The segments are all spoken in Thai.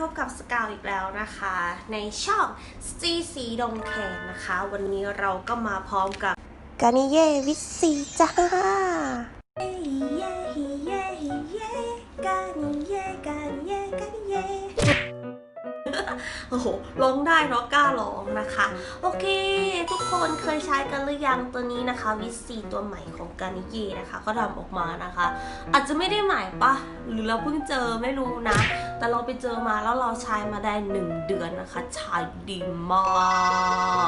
พบกับสกาวอีกแล้วนะคะ ในช่องซีสีดงแคนนะคะ วันนี้เราก็มาพร้อมกับกานิเย่วิซีจ้าเฮ้เย่เฮ้เย่เฮ้เย่กานิเย่กานิเย่กานิเย่ โอ้โหร้องได้เพราะกล้าร้องนะคะ โอเค ทุกคนเคยใช้กันหรือยังตัวนี้นะคะ วิซีตัวใหม่ของกานิเย่นะคะ ก็ทำออกมานะคะ อาจจะไม่ได้ใหม่ปะหรือเราเพิ่งเจอไม่รู้นะ แต่เราไปเจอมาแล้วเราใช้มาได้หนึ่งเดือนนะคะใช้ดีมา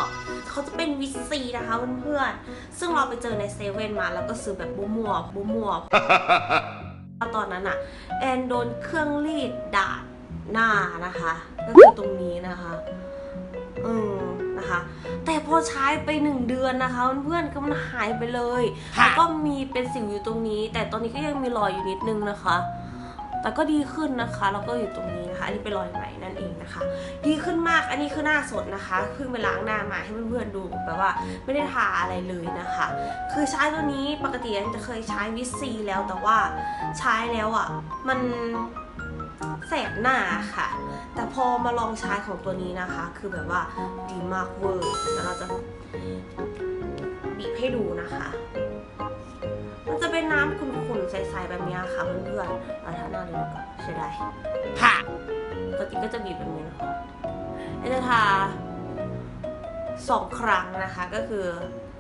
กเขาจะเป็นวิซีนะคะเพื่อนๆซึ่งเราไปเจอในเซเว่นมาแล้วก็ซื้อแบบบุมัวบุมัวตอนนั้นอะแอนโดนเครื่องรีดดาดหน้านะคะ ก็คือตรงนี้นะคะอืมนะคะ แต่พอใช้ไปหนึ่งเดือนนะคะ เพื่อนๆก็มันหายไปเลยแล้วก็มีเป็นสิวอยู่ตรงนี้ แต่ตอนนี้ก็ยังมีรอยอยู่นิดนึงนะคะแต่ก็ดีขึ้นนะคะแล้วก็อยู่ตรงนี้นะคะอันนี้เป็นรอยใหม่นั่นเองนะคะ ดีขึ้นมากอันนี้คือหน้าสดนะคะเพิ่งไปล้างหน้ามาให้เพื่อนๆดูแบบว่าไม่ได้ทาอะไรเลยนะคะ คือใช้ตัวนี้ปกติอันจะเคยใช้วิตซีแล้วแต่ว่าใช้แล้วอะมัน แสบหน้าค่ะ แต่พอมาลองใช้ของตัวนี้นะคะ คือแบบว่าดีมากเวอร์แล้วเราจะบีบให้ดูนะคะ มันจะเป็นน้ำขุ่นๆใสๆแบบนี้ค่ะเพื่อนๆเอาท่าหน้าเลยดีกว่อนใช่ได้ปกติก็จะบีบแบบนี้นะคะไอจะทาสองครั้งนะคะก็คือเอ่อ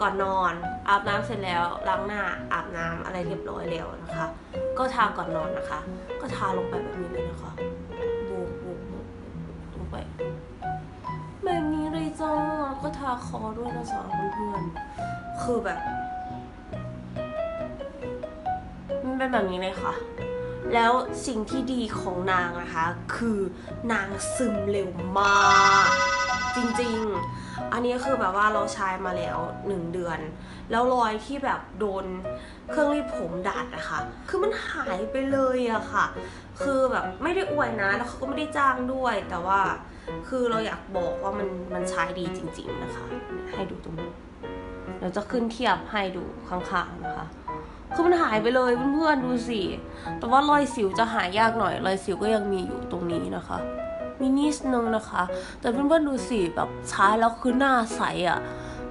ก่อนนอนอาบน้ำเสร็จแล้วล้างหน้าอาบน้ำอะไรเรียบร้อยแล้วนะคะ ก็ทาก่อนนอนนะคะ ก็ทาลงไปแบบนี้เลยนะคะบูบบูบบูบลงไปแบบนี้เลยจ้าก็ทาคอด้วยนะสาวเพื่อนๆคือแบบมันเป็นแบบนี้เลยค่ะ แล้วสิ่งที่ดีของนางนะคะ คือนางซึมเร็วมาก จริงๆ อันนี้คือแบบว่าเราใช้มาแล้วหนึ่งเดือน แล้วรอยที่แบบโดนเครื่องรีดผมดัดนะคะ คือมันหายไปเลยอะค่ะ คือแบบไม่ได้อวยนะ แล้วเขาก็ไม่ได้จ้างด้วย แต่ว่าคือเราอยากบอกว่ามันมันใช้ดีจริง ๆนะคะ ให้ดูตรงนี้เดี๋ยวจะขึ้นเทียบให้ดูข้างๆนะคะ คือมันหายไปเลยเพื่อนๆดูสิ แต่ว่ารอยสิวจะหายยากหน่อย รอยสิวก็ยังมีอยู่ตรงนี้นะคะ มีนิดนึงนะคะ แต่เพื่อนๆดูสิแบบใช้แล้วคือหน้าใสอะ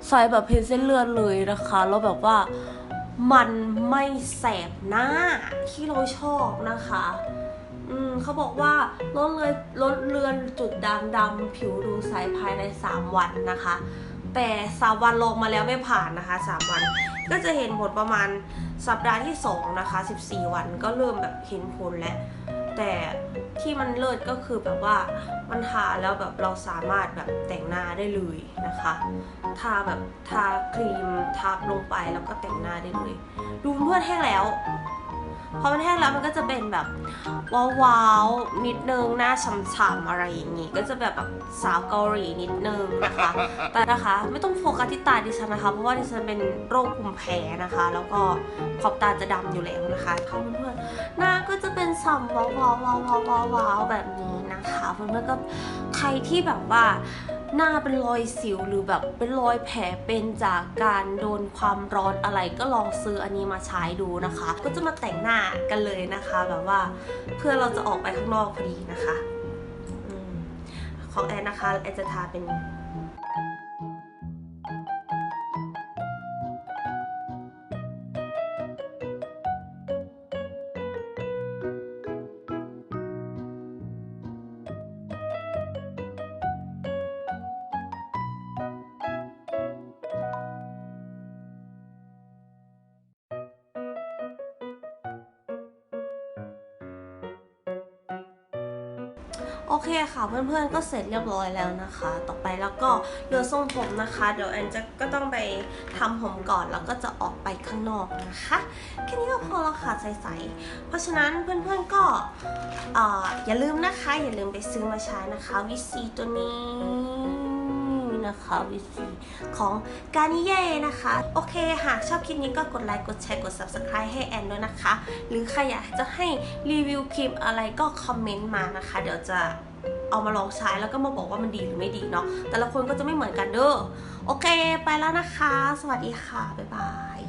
ใสแบบเพนเส้นเลือดเลยนะคะแล้วแบบว่ามันไม่แสบหน้าที่เราชอบนะคะ อืมเขาบอกว่าลดเลยลดเลือนจุดด่างดำผิวดูใสภายใน 3 วันนะคะ แต่ 3 วันลงมาแล้วไม่ผ่านนะคะ 3 วัน ก็จะเห็นผลประมาณสัปดาห์ที่ 2 นะคะ 14 วันก็เริ่มแบบเห็นผลแล้ว แต่ที่มันเลิศก็คือแบบว่ามันทาแล้วแบบเราสามารถแบบแต่งหน้าได้เลยนะคะ ทาแบบทาครีมทาลงไปแล้วก็แต่งหน้าได้เลย ดูเพื่อนแห้งแล้ว พอมันแห้งแล้วมันก็จะเป็นแบบว้าวๆนิดนึงหน้าฉ่ำๆอะไรอย่างงี้ ก็จะแบบแบบสาวเกาหลีนิดนึงนะคะ แต่นะคะไม่ต้องโฟกัสที่ตาดิฉันนะคะ เพราะว่าดิฉันเป็นโรคภูมิแพ้นะคะ แล้วก็ขอบตาจะดำอยู่แล้วนะคะค่ะเพื่อนๆหน้าก็จะเป็นฉ่ำว้าวว้าวว้าวว้าวแบบนี้นะคะเพื่อนๆก็ใครที่แบบว่าหน้าเป็นรอยสิวหรือแบบเป็นรอยแผลเป็นจากการโดนความร้อนอะไรก็ลองซื้ออันนี้มาใช้ดูนะคะ ก็จะมาแต่งหน้ากันเลยนะคะ แบบว่าเพื่อเราจะออกไปข้างนอกพอดีนะคะอของแอนนะคะแอนจะทาเป็น โอเคค่ะเพื่อนๆก็เสร็จเรียบร้อยแล้วนะคะ ต่อไปแล้วก็เหลือทรงผมนะคะ เดี๋ยวแอนจะก็ต้องไปทำผมก่อนแล้วก็จะออกไปข้างนอกนะคะแค่นี้ก็พอแล้วค่ะใสๆเพราะฉะนั้นเพื่อนๆก็เอ่ออย่าลืมนะคะ อย่าลืมไปซื้อมาใช้นะคะวิซีตัวนี้ นะคะวิธีของกานิเย่นะคะ โอเคหากชอบคลิปนี้ก็กดไลค์กดแชร์กด subscribe ให้แอนด้วยนะคะ หรือใครอยากจะให้รีวิวครีมอะไรก็คอมเมนต์มานะคะ เดี๋ยวจะเอามาลองใช้แล้วก็มาบอกว่ามันดีหรือไม่ดีเนาะแต่ละคนก็จะไม่เหมือนกันเด้อโอเค ไปแล้วนะคะ สวัสดีค่ะ บ๊ายบาย